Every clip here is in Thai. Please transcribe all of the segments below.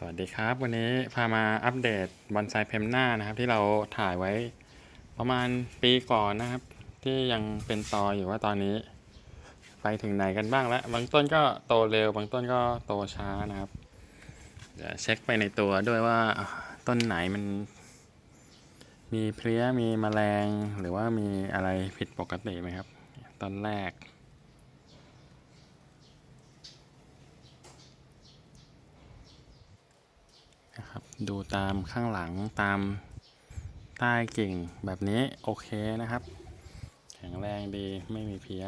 สวัสดีครับ วันนี้พามาอัปเดตบอนไซเพมหน้านะครับ ที่เราถ่ายไว้ประมาณปีก่อนนะครับ ที่ยังเป็นตออยู่ว่าตอนนี้ ไปถึงไหนกันบ้างแล้ว บางต้นก็โตเร็ว บางต้นก็โตช้านะครับเดี๋ยวเช็คไปในตัวด้วยว่าต้นไหนมัน มีเพลี้ยมีแมลงหรือว่ามีอะไรผิดปกติไหมครับ ตอนแรก นะครับ ดูตามข้างหลังตามใต้กิ่งแบบนี้โอเคนะครับ แข็งแรงดีไม่มีเพี้ย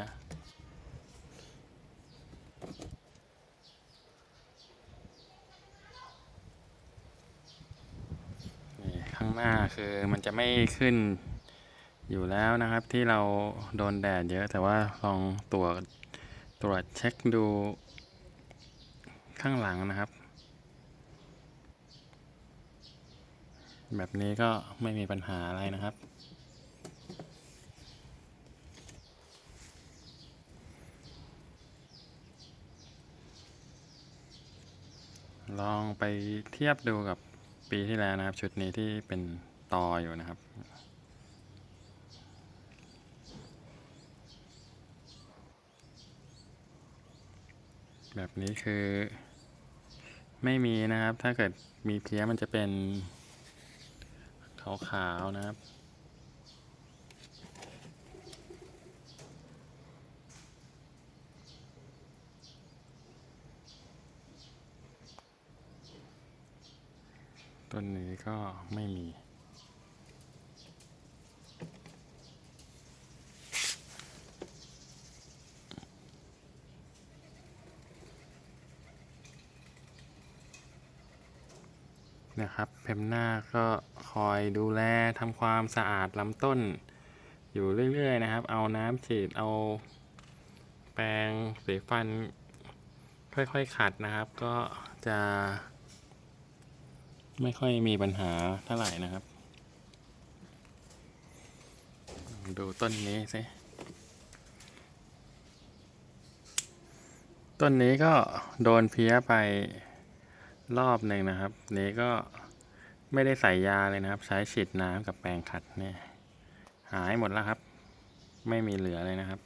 ข้างหน้าคือมันจะไม่ขึ้นอยู่แล้วนะครับที่เราโดนแดดเยอะ แต่ว่าลองตรวจตรวจเช็คดูข้างหลังนะครับ แบบนี้ก็ไม่มีปัญหาอะไรนะครับ ลองไปเทียบดูกับปีที่แล้วนะครับ ชุดนี้ที่เป็นตออยู่นะครับแบบนี้คือไม่มีนะครับ ถ้าเกิดมีเพี้ยมันจะเป็น ขาวๆนะครับ ต้นนี้ก็ไม่มี นะครับเพมหน้าก็คอยดูแลทำความสะอาดลำต้น อยู่เรื่อยๆนะครับ เอาน้ำฉีดเอา แปรงสีฟัน ค่อยๆขัดนะครับ ก็จะ ไม่ค่อยมีปัญหาเท่าไหร่นะครับ ดูต้นนี้สิต้นนี้ก็โดนเพี้ยไป รอบหนึ่งนะครับนี้ก็ไม่ได้ใส่ยาเลยนะครับ ใช้ฉีดน้ำกับแปรงขัดเนี่ย หายหมดแล้วครับ ไม่มีเหลือเลยนะครับ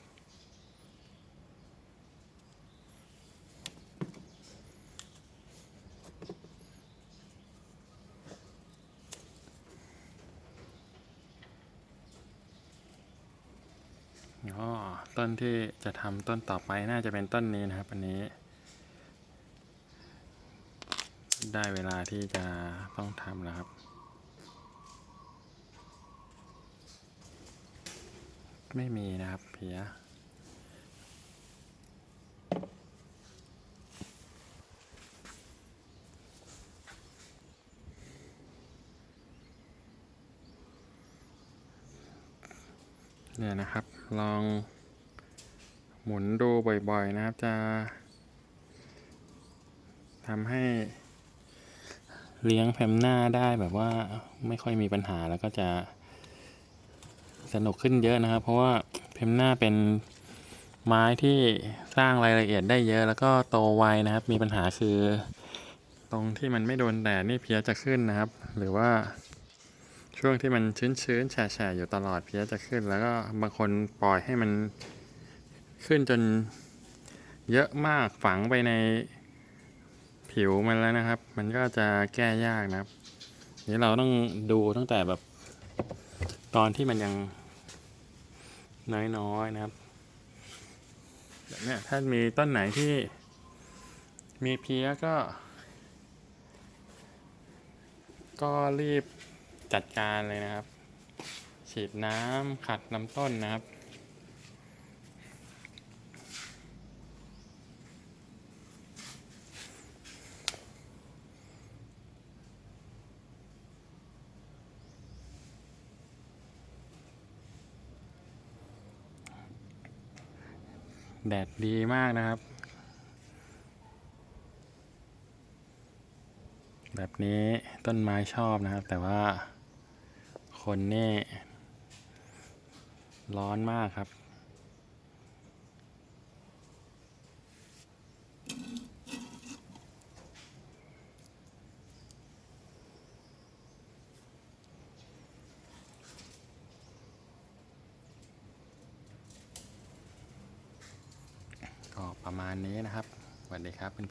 อ๋อต้นที่จะทำต้นต่อไปน่าจะเป็นต้นนี้นะครับ อันนี้ ได้เวลาที่จะต้องทำแล้วครับ ไม่มีนะครับเพียเนี่ยนะครับ ลองหมุนดูบ่อยๆนะครับจะทำให้ เลี้ยงแพมหน้าได้แบบว่าไม่ค่อยมีปัญหาแล้วก็จะสนุกขึ้นเยอะนะครับ เพราะว่าแพมหน้าเป็นไม้ที่สร้างรายละเอียดได้เยอะ แล้วก็โตไวนะครับ มีปัญหาคือ ตรงที่มันไม่โดนแดดนี่เพี้ยจะขึ้นนะครับ หรือว่าช่วงที่มันชื้นๆแฉะๆอยู่ตลอดเพี้ยจะขึ้น แล้วก็บางคนปล่อยให้มันขึ้นจนเยอะมากฝังไปใน ผิวมันแล้วนะครับ มันก็จะแก้ยากนะครับ นี่เราต้องดูตั้งแต่แบบ ตอนที่มันยังน้อยๆนะครับแบบนี้ถ้ามีต้นไหนที่มีเพี้ยก็ ก็รีบจัดการเลยนะครับ ฉีดน้ำขัดลำต้นนะครับ แดดดีมากนะครับ แบบนี้ต้นไม้ชอบนะครับ แต่ว่าคนนี่ร้อนมากครับ ประมาณนี้นะครับสวัสดีครับเพื่อน